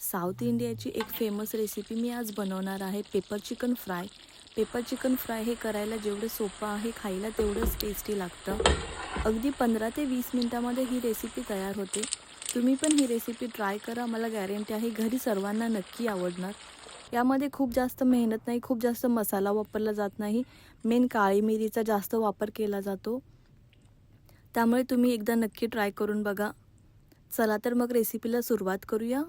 South इंडियाची एक famous recipe मी आज बनवणार आहे pepper chicken fry pepper chicken fry हे करायला जेवढं सोपं आहे खायला तेवढंच टेस्टी लागतं. अगदी पंधरा ते वीस मिनटामध्ये ही रेसिपी तयार होते. तुम्ही पण ही रेसिपी ट्राय करा मला गॅरंटी आहे घरी सर्वांना नक्की आवडणार. यामध्ये खूप जास्त मेहनत नाही खूप जास्त मसाला वापरला जात नाही. मेन काळी मिरीचा जास्त वापर केला जातो. त्यामुळे तुम्ही एकदा नक्की ट्राय करून बघा. चला तर मग रेसिपीला सुरुवात करूया.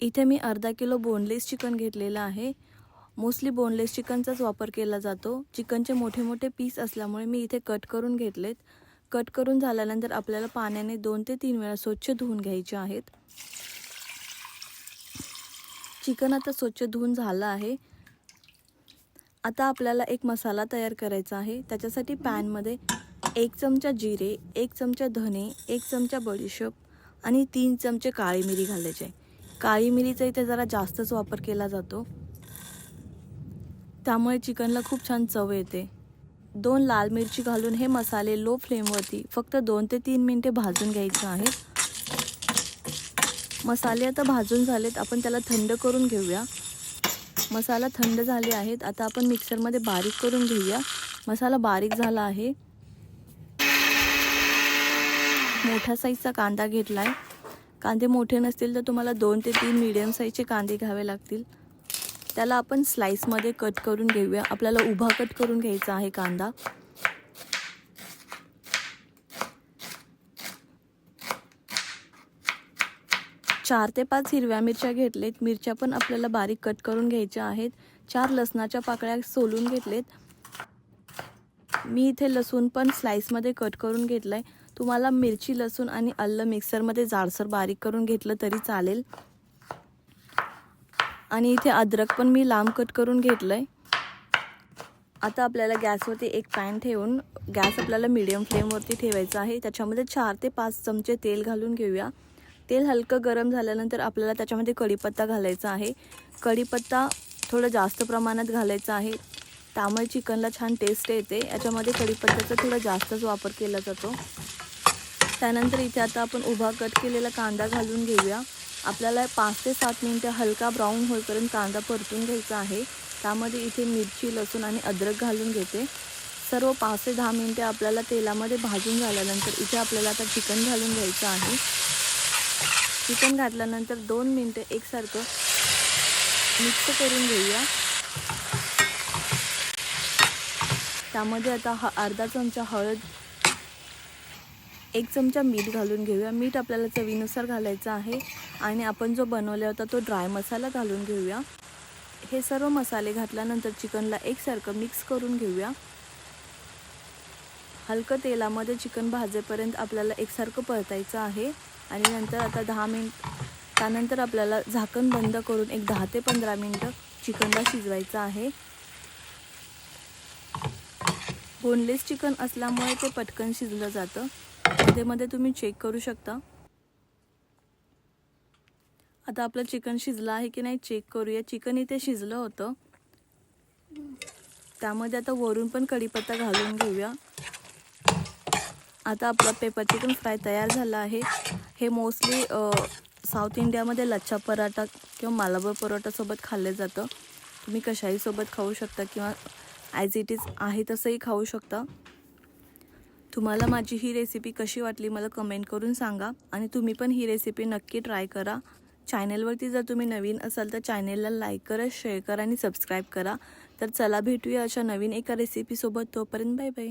इथे मी अर्धा किलो बोनलेस चिकन घेतलेलं आहे. मोस्टली बोनलेस चिकनचाच वापर केला जातो. चिकनचे मोठे मोठे पीस असल्यामुळे मी इथे कट करून घेतलेत. कट करून झाल्यानंतर आपल्याला पाण्याने दोन ते तीन वेळा स्वच्छ धुवून घ्यायचे आहेत. चिकन आता स्वच्छ धुवून झालं आहे. आता आपल्याला एक मसाला तयार करायचा आहे. त्याच्यासाठी पॅनमध्ये एक चमचा जिरे एक चमचा धने एक चमचा बडीशेप आणि तीन चमचे काळी मिरी घालायचे. काळी मिरीचा इथे जरा जास्तच वापर केला जातो. त्यामुळे चिकनला खूप छान चव येते. दोन लाल मिरची घालून हे मसाले लो फ्लेमवरती फक्त दोन ते तीन मिनटे भाजून घ्यायचे आहेत मसाले आता भाजून झालेत आपण त्याला थंड करून घेऊया. मसाला थंड झाले आहेत आता आपण मिक्सरमध्ये बारीक करून घेऊया. मसाला बारीक झाला आहे. मोठ्या साईजचा कांदा घेतला आहे कांदे मोठे नसतील तर तुम्हाला दोन ते तीन मीडियम साईजचे कांदे घ्यावे लागतील. त्याला आपण स्लाईसमध्ये कट करून घेऊया. आपल्याला उभा कट करून घ्यायचा आहे कांदा. चार ते पाच हिरव्या मिरच्या घेतलेत. मिरच्या पण आपल्याला बारीक कट करून घ्यायच्या आहेत. चार लसणाच्या पाकळ्या सोलून घेतलेत. मी इथे लसूण पण स्लाईसमध्ये कट करून घेतलं आहे तुम्हाला मिरची लसूण आणि अल्लं मिक्सरमध्ये जाडसर बारीक करून घेतलं तरी चालेल. आणि इथे अद्रक पण मी लांब कट करून घेतलं आहे आता आपल्याला गॅसवरती एक पॅन ठेवून गॅस आपल्याला मीडियम फ्लेमवरती ठेवायचा आहे. त्याच्यामध्ये चार ते पाच चमचे तेल घालून घेऊया. तेल हलकं गरम झाल्यानंतर आपल्याला त्याच्यामध्ये कढीपत्ता घालायचा आहे. कढीपत्ता थोडं जास्त प्रमाणात घालायचा आहे. त्यामुळे चिकनला छान टेस्ट येते. याच्यामध्ये कढीपत्त्याचा थोडा जास्तच वापर केला जातो. त्यानंतर इथे आता आपण उभा कट केलेला कांदा घालून घेऊया. आपल्याला पाच ते सात मिनटं हलका ब्राऊन होईपर्यंत कांदा परतून घ्यायचा आहे. त्यामध्ये इथे मिरची लसूण आणि अद्रक घालून घेते. सर्व पाच ते दहा मिनटे आपल्याला तेलामध्ये भाजून झाल्यानंतर इथे आपल्याला आता चिकन घालून घ्यायचं आहे. चिकन घातल्यानंतर दोन मिनटं एकसारखं मिक्स करून घेऊया. त्यामध्ये आता ह अर्धा चमचा हळद एक चमचा मीठ घालून घेऊया. मीठ आपल्याला चवीनुसार घालायचं आहे. आणि आपण जो बनवला होता तो ड्राय मसाला घालून घेऊया. हे सर्व मसाले घातल्यानंतर चिकनला एकसारखं मिक्स करून घेऊया. हलकं तेलामध्ये चिकन भाजेपर्यंत आपल्याला एकसारखं परतायचं आहे. आणि नंतर आता दहा मिनिट त्यानंतर आपल्याला झाकण बंद करून एक दहा ते पंधरा मिनटं चिकनला शिजवायचं आहे. बोनलेस चिकन असल्यामुळे ते पटकन शिजलं जातं. मध्ये मध्ये तुम्ही चेक करू शकता. आता आपलं चिकन शिजलं आहे की नाही चेक करूया. चिकन इथे शिजलं होतं. त्यामध्ये आता वरून पण कढीपत्ता घालून घेऊया. आता आपला पेपर चिकन फ्राय तयार झाला आहे. हे मोस्टली साऊथ इंडियामध्ये लच्छा पराठा किंवा मालाबर परोठासोबत खाल्लं जातं. तुम्ही कशाही सोबत खाऊ शकता किंवा ॲज इट इज आहे तसंही खाऊ शकता. तुम्हाला माझी ही रेसिपी कशी वाटली मला कमेंट करून सांगा. आणि तुम्ही पण ही रेसिपी नक्की ट्राय करा. चॅनलवरती जर तुम्ही नवीन असाल तर चॅनलला लाईक करा शेअर करा आणि सबस्क्राईब करा. तर चला भेटूया अशा नवीन एका रेसिपीसोबत तोपर्यंत बाय बाय